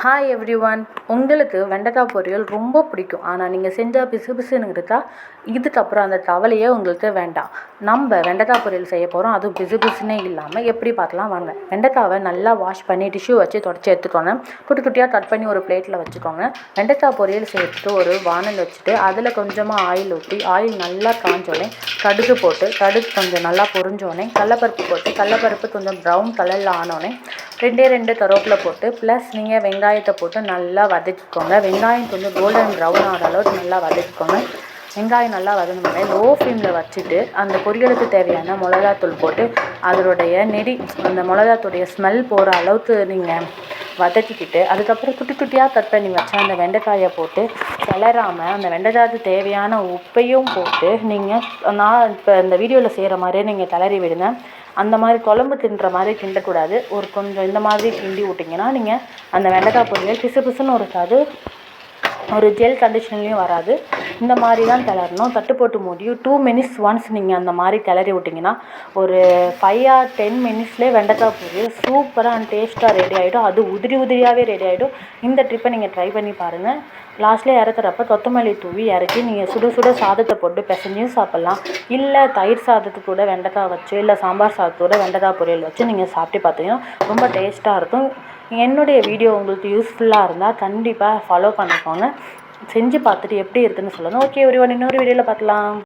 Hi every one உங்களுக்கு வெண்டைக்காய் பொரியல் ரொம்ப பிடிக்கும். ஆனால் நீங்கள் செஞ்சால் பிசு பிசுன்னு இருக்கா இதுக்கப்புறம் அந்த தவலையே உங்களுக்கு வேண்டாம். நம்ம வெண்டைக்காய் பொரியல் செய்ய போகிறோம் அதுவும் பிசு பிசுனே இல்லாமல் எப்படி பார்க்கலாம் வாங்க. வெண்டைக்காவை நல்லா வாஷ் பண்ணி டிஷ்யூ வச்சு தொடச்சி எடுத்துக்கோங்க. குட்டி குட்டியாக கட் பண்ணி ஒரு பிளேட்டில் வச்சுக்கோங்க. வெண்டைக்காய் பொரியல் செய்யறதுக்கு ஒரு வானல் வச்சுட்டு அதில் கொஞ்சமாக ஆயில் ஊற்றி ஆயில் நல்லா காஞ்சோடனே கடுகு போட்டு கடுகு கொஞ்சம் நல்லா பொரிஞ்சோடனே கடலப்பருப்பு போட்டு கடலப்பருப்பு கொஞ்சம் ப்ரௌன் கலரில் ஆனோடனே ரெண்டே ரெண்டு கருவேப்பிலை போட்டு ப்ளஸ் நீங்கள் வெங்காயத்தை போட்டு நல்லா வதக்கிக்கோங்க. வெங்காயம் கொஞ்சம் கோல்டன் ப்ரௌன் ஆகிற அளவுக்கு நல்லா வதக்கிக்கோங்க. வெங்காயம் நல்லா வதங்கினோடனே லோ ஃப்ளேமில் வச்சுட்டு அந்த பொரியலுக்கு தேவையான மிளகாத்தூள் போட்டு அதனுடைய நெடி அந்த மிளகாத்தூடைய ஸ்மெல் போகிற அளவுக்கு நீங்கள் வதக்கிக்கிட்டு அதுக்கப்புறம் குட்டி குட்டியாக கட் பண்ணி வச்ச அந்த வெண்டைக்காயை போட்டு கிளறாமல் அந்த வெண்டைக்காய்க்கு தேவையான உப்பையும் போட்டு நீங்கள் நான் இப்போ இந்த வீடியோவில் செய்கிற மாதிரியே நீங்கள் கிளறி விடுங்க. அந்த மாதிரி குழம்பு தின்ற மாதிரி கிண்டக்கூடாது. ஒரு கொஞ்சம் இந்த மாதிரி கிண்டி விட்டிங்கன்னா நீங்கள் அந்த வெண்டைக்காய் பொரியல் பிசு பிசுன்னு இருக்காது ஒரு ஜெல் கண்டிஷன்லேயும் வராது. இந்த மாதிரி தான் கிளறணும். தட்டு போட்டு மூடியும். டூ மினிட்ஸ் ஒன்ஸ் நீங்கள் அந்த மாதிரி கிளறி விட்டிங்கன்னா ஒரு ஃபைவ் ஆர் டென் மினிட்ஸ்லேயே வெண்டைக்காய் பொரியல் சூப்பராக அண்ட் டேஸ்ட்டாக ரெடி ஆகிடும் அது உதிரி உதிரியாகவே ரெடி ஆகிடும் இந்த ட்ரிப்பை நீங்கள் ட்ரை பண்ணி பாருங்கள் லாஸ்ட்லேயே இறக்குறப்ப கொத்தமல்லி தூவி இறக்கி நீங்கள் சுட சுட சாதத்தை போட்டு பிசைஞ்சும் சாப்பிட்லாம். இல்லை தயிர் சாதத்துக்கு கூட வெண்டைக்காய் வச்சு இல்லை சாம்பார் சாதத்தோட வெண்டைக்காய் பொரியல் வச்சு நீங்கள் சாப்பிட்டு பார்த்தீங்கன்னா ரொம்ப டேஸ்ட்டாக இருக்கும். என்னுடைய வீடியோ உங்களுக்கு யூஸ்ஃபுல்லாக இருந்தால் கண்டிப்பாக ஃபாலோ பண்ணிக்கோங்க. செஞ்சு பார்த்துட்டு எப்படி இருக்குதுன்னு சொல்லுங்கள் ஓகே ஒரு ஒன் இன்னொரு வீடியோவில் பார்க்கலாம்.